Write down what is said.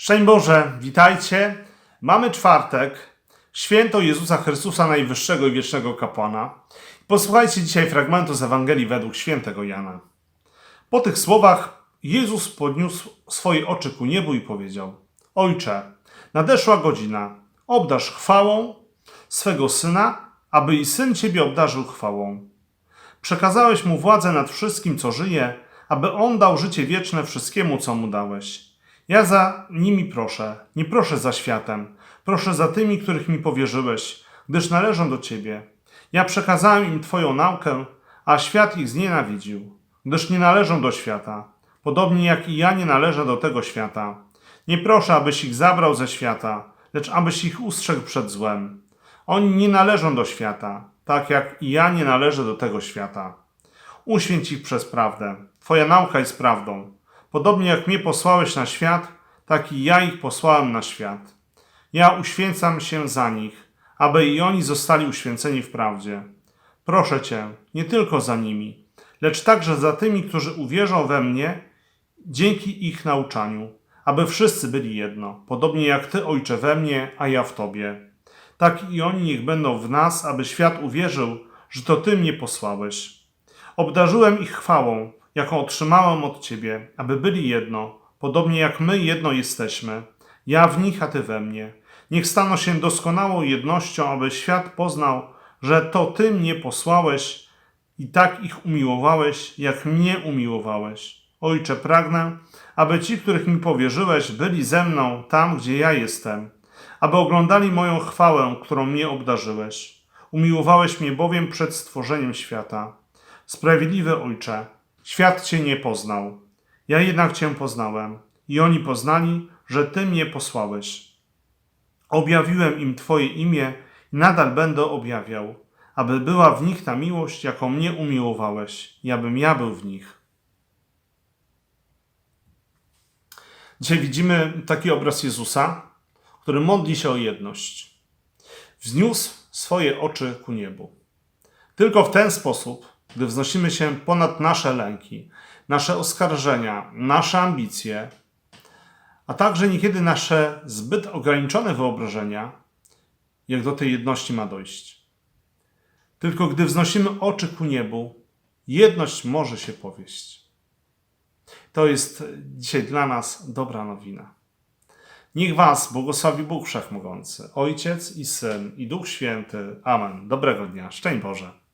Szczęść Boże, witajcie. Mamy czwartek, święto Jezusa Chrystusa Najwyższego i Wiecznego Kapłana. Posłuchajcie dzisiaj fragmentu z Ewangelii według świętego Jana. Po tych słowach Jezus podniósł swoje oczy ku niebu i powiedział: Ojcze, nadeszła godzina, obdarz chwałą swego syna, aby i syn ciebie obdarzył chwałą. Przekazałeś mu władzę nad wszystkim, co żyje, aby on dał życie wieczne wszystkiemu, co mu dałeś. Ja za nimi proszę, nie proszę za światem, proszę za tymi, których mi powierzyłeś, gdyż należą do ciebie. Ja przekazałem im twoją naukę, a świat ich znienawidził, gdyż nie należą do świata, podobnie jak i ja nie należę do tego świata. Nie proszę, abyś ich zabrał ze świata, lecz abyś ich ustrzegł przed złem. Oni nie należą do świata, tak jak i ja nie należę do tego świata. Uświęć ich przez prawdę. Twoja nauka jest prawdą. Podobnie jak mnie posłałeś na świat, tak i ja ich posłałem na świat. Ja uświęcam się za nich, aby i oni zostali uświęceni w prawdzie. Proszę Cię, nie tylko za nimi, lecz także za tymi, którzy uwierzą we mnie dzięki ich nauczaniu, aby wszyscy byli jedno, podobnie jak Ty, Ojcze, we mnie, a ja w Tobie. Tak i oni niech będą w nas, aby świat uwierzył, że to Ty mnie posłałeś. Obdarzyłem ich chwałą, jaką otrzymałem od Ciebie, aby byli jedno, podobnie jak my jedno jesteśmy. Ja w nich, a Ty we mnie. Niech staną się doskonałą jednością, aby świat poznał, że to Ty mnie posłałeś i tak ich umiłowałeś, jak mnie umiłowałeś. Ojcze, pragnę, aby ci, których mi powierzyłeś, byli ze mną tam, gdzie ja jestem, aby oglądali moją chwałę, którą mnie obdarzyłeś. Umiłowałeś mnie bowiem przed stworzeniem świata. Sprawiedliwy Ojcze, świat Cię nie poznał. Ja jednak Cię poznałem i oni poznali, że Ty mnie posłałeś. Objawiłem im Twoje imię i nadal będę objawiał, aby była w nich ta miłość, jaką mnie umiłowałeś, i abym ja był w nich. Dzisiaj widzimy taki obraz Jezusa, który modli się o jedność. Wzniósł swoje oczy ku niebu. Tylko w ten sposób, gdy wznosimy się ponad nasze lęki, nasze oskarżenia, nasze ambicje, a także niekiedy nasze zbyt ograniczone wyobrażenia, jak do tej jedności ma dojść. Tylko gdy wznosimy oczy ku niebu, jedność może się powieść. To jest dzisiaj dla nas dobra nowina. Niech Was błogosławi Bóg Wszechmogący, Ojciec i Syn i Duch Święty. Amen. Dobrego dnia. Szczęść Boże.